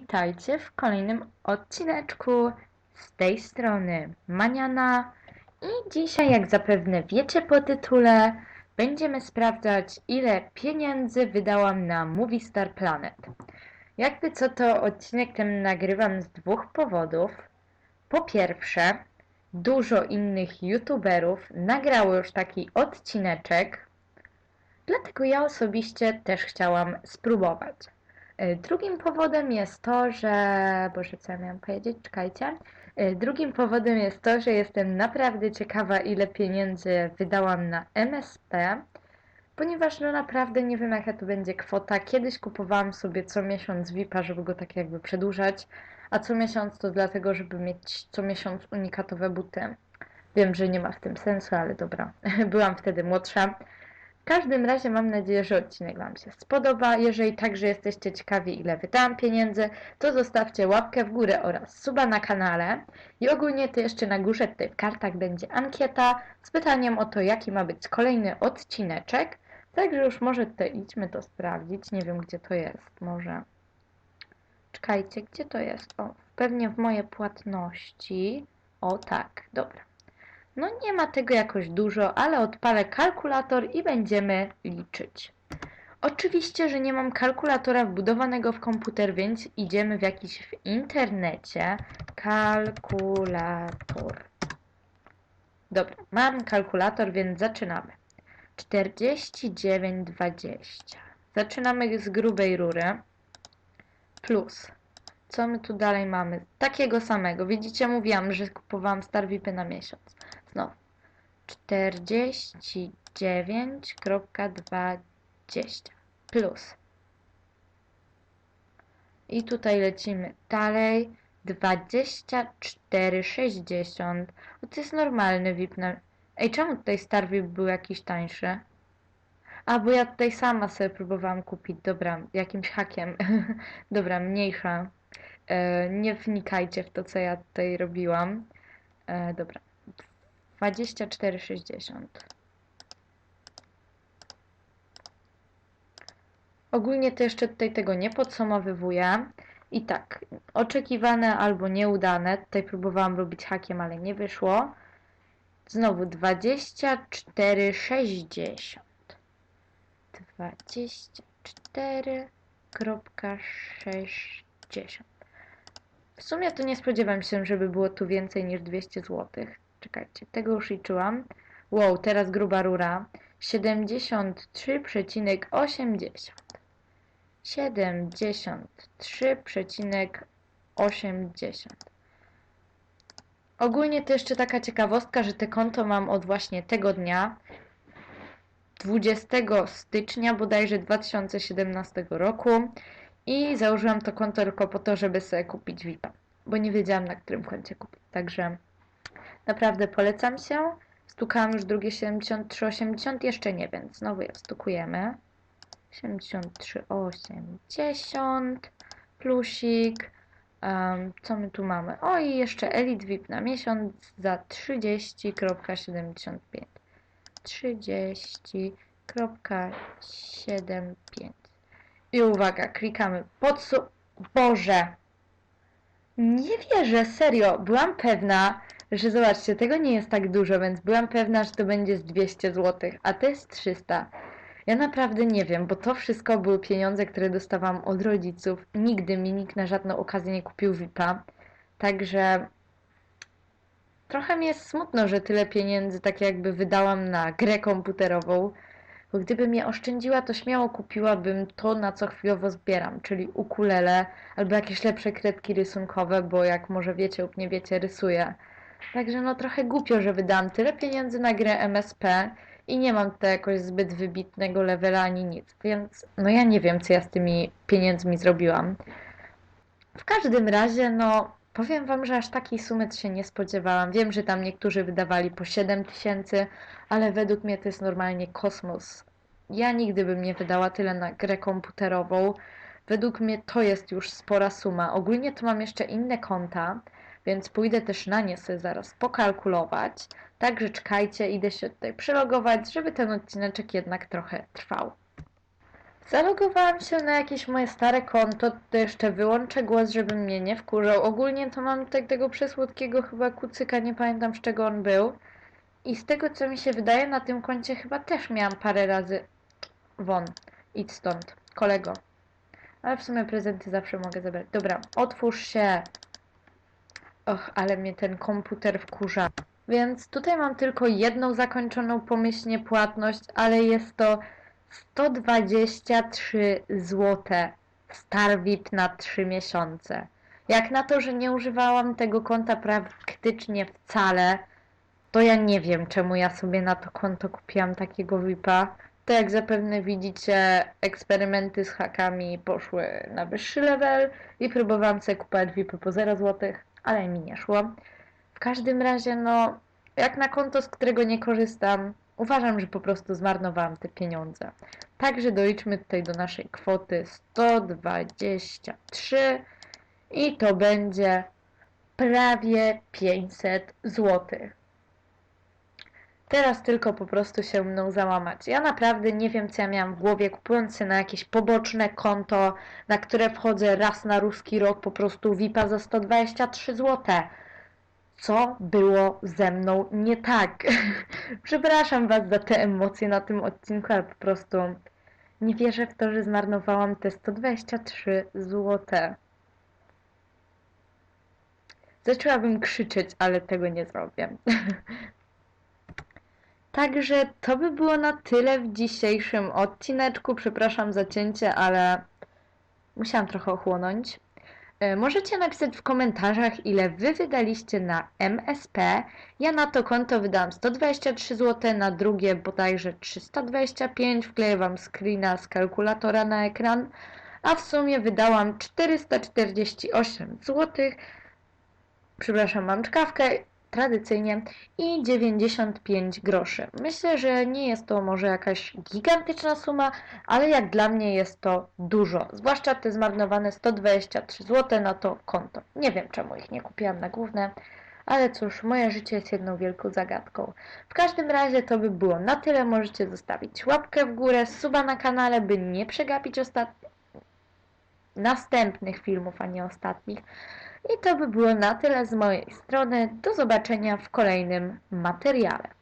Witajcie w kolejnym odcineczku z tej strony Maniana i dzisiaj, jak zapewne wiecie po tytule, będziemy sprawdzać ile pieniędzy wydałam na Movie Star Planet. Jakby co to odcinek ten nagrywam z dwóch powodów. Po pierwsze, dużo innych youtuberów nagrało już taki odcineczek, dlatego ja osobiście też chciałam spróbować. Y, Drugim powodem jest to, że. Boże, co ja miałam powiedzieć? Czekajcie. Y, Drugim powodem jest to, że jestem naprawdę ciekawa, ile pieniędzy wydałam na MSP, ponieważ no naprawdę nie wiem, jaka to będzie kwota. Kiedyś kupowałam sobie co miesiąc VIP-a, żeby go tak jakby przedłużać, a co miesiąc to dlatego, żeby mieć co miesiąc unikatowe buty. Wiem, że nie ma w tym sensu, ale dobra. Byłam wtedy młodsza. Każdym razie mam nadzieję, że odcinek Wam się spodoba. Jeżeli także jesteście ciekawi, ile wydałam pieniędzy, to zostawcie łapkę w górę oraz suba na kanale. I ogólnie to jeszcze na górze tutaj w kartach będzie ankieta z pytaniem o to, jaki ma być kolejny odcineczek. Także już może tutaj idźmy to sprawdzić. Nie wiem, gdzie to jest. Może... Czekajcie, gdzie to jest? O, pewnie w moje płatności. O tak, dobra. No nie ma tego jakoś dużo, ale odpalę kalkulator i będziemy liczyć. Oczywiście, że nie mam kalkulatora wbudowanego w komputer, więc idziemy w jakiś w internecie. Kalkulator. Dobra, mam kalkulator, więc zaczynamy. 49,20. Zaczynamy z grubej rury. Plus. Co my tu dalej mamy? Takiego samego. Widzicie, mówiłam, że kupowałam Star VIPy na miesiąc. Znowu. 49,20 plus. I tutaj lecimy dalej. 24,60. O, to jest normalny VIP. Na... Ej, czemu tutaj Star VIP był jakiś tańszy? A, bo ja tutaj sama sobie próbowałam kupić. Dobra, jakimś hakiem. Dobra, mniejsza. E, nie wnikajcie w to, co ja tutaj robiłam. E, dobra. 24,60. Ogólnie to jeszcze tutaj tego nie podsumowywuję. I tak, oczekiwane albo nieudane. Tutaj próbowałam robić hakiem, ale nie wyszło. Znowu 24,60. 24,60. W sumie to nie spodziewam się, żeby było tu więcej niż 200 zł. Czekajcie, tego już liczyłam. Wow, teraz gruba rura. 73,80. 73,80. Ogólnie to jeszcze taka ciekawostka, że te konto mam od właśnie tego dnia, 20 stycznia bodajże 2017 roku i założyłam to konto tylko po to, żeby sobie kupić VIP-a, bo nie wiedziałam na którym koncie kupić, także naprawdę polecam się. Stukałam już drugie 73,80, jeszcze nie, więc znowu je stukujemy. 73,80 plusik. Um, co my tu mamy? O i jeszcze Elite VIP na miesiąc za 30,75. 30,75. I uwaga, klikamy podsu... Boże! Nie wierzę, serio. Byłam pewna, że zobaczcie, tego nie jest tak dużo, więc byłam pewna, że to będzie z 200 zł, a to jest 300. Ja naprawdę nie wiem, bo to wszystko były pieniądze, które dostawałam od rodziców. Nigdy mi nikt na żadną okazję nie kupił VIP-a. Także trochę mi jest smutno, że tyle pieniędzy tak jakby wydałam na grę komputerową. Bo gdybym je oszczędziła, to śmiało kupiłabym to, na co chwilowo zbieram, czyli ukulele albo jakieś lepsze kredki rysunkowe, bo jak może wiecie lub nie wiecie, rysuję. Także no trochę głupio, że wydałam tyle pieniędzy na grę MSP i nie mam tutaj jakoś zbyt wybitnego levela ani nic, więc no ja nie wiem, co ja z tymi pieniędzmi zrobiłam. W każdym razie, no powiem Wam, że aż takiej sumy się nie spodziewałam. Wiem, że tam niektórzy wydawali po 7 tysięcy, ale według mnie to jest normalnie kosmos. Ja nigdy bym nie wydała tyle na grę komputerową. Według mnie to jest już spora suma. Ogólnie to mam jeszcze inne konta, więc pójdę też na nie sobie zaraz pokalkulować. Także czekajcie, idę się tutaj przelogować, żeby ten odcineczek jednak trochę trwał. Zalogowałam się na jakieś moje stare konto, to jeszcze wyłączę głos, żeby mnie nie wkurzał. Ogólnie to mam tak tego przesłodkiego chyba kucyka, nie pamiętam z czego on był. I z tego co mi się wydaje, na tym koncie chyba też miałam parę razy... Won, idź stąd, kolego. Ale w sumie prezenty zawsze mogę zabrać. Dobra, otwórz się. Och, ale mnie ten komputer wkurza. Więc tutaj mam tylko jedną zakończoną pomyślnie płatność, ale jest to 123 zł. Star VIP na 3 miesiące. Jak na to, że nie używałam tego konta praktycznie wcale, to ja nie wiem, czemu ja sobie na to konto kupiłam takiego VIPa. To jak zapewne widzicie, eksperymenty z hakami poszły na wyższy level i próbowałam sobie kupować VIPy po 0 zł, ale mi nie szło. W każdym razie, no, jak na konto, z którego nie korzystam, uważam, że po prostu zmarnowałam te pieniądze. Także doliczmy tutaj do naszej kwoty 123 i to będzie prawie 500 złotych. Teraz tylko po prostu się mną załamać. Ja naprawdę nie wiem, co ja miałam w głowie, kupując się na jakieś poboczne konto, na które wchodzę raz na ruski rok, po prostu VIPa za 123 zł. Co było ze mną nie tak? Przepraszam Was za te emocje na tym odcinku, ale po prostu nie wierzę w to, że zmarnowałam te 123 zł. Zaczęłabym krzyczeć, ale tego nie zrobię. Także to by było na tyle w dzisiejszym odcineczku. Przepraszam za cięcie, ale musiałam trochę ochłonąć. E, Możecie napisać w komentarzach, ile wy wydaliście na MSP. Ja na to konto wydałam 123 zł, na drugie bodajże 325. Wkleję wam screena z kalkulatora na ekran. A w sumie wydałam 448 zł. Przepraszam, mam czkawkę tradycyjnie i 95 groszy. Myślę, że nie jest to może jakaś gigantyczna suma, ale jak dla mnie jest to dużo. Zwłaszcza te zmarnowane 123 zł na to konto. Nie wiem czemu ich nie kupiłam na główne, ale cóż, moje życie jest jedną wielką zagadką. W każdym razie to by było na tyle. Możecie zostawić łapkę w górę, suba na kanale, by nie przegapić ostatnich następnych filmów, a nie ostatnich. I to by było na tyle z mojej strony. Do zobaczenia w kolejnym materiale.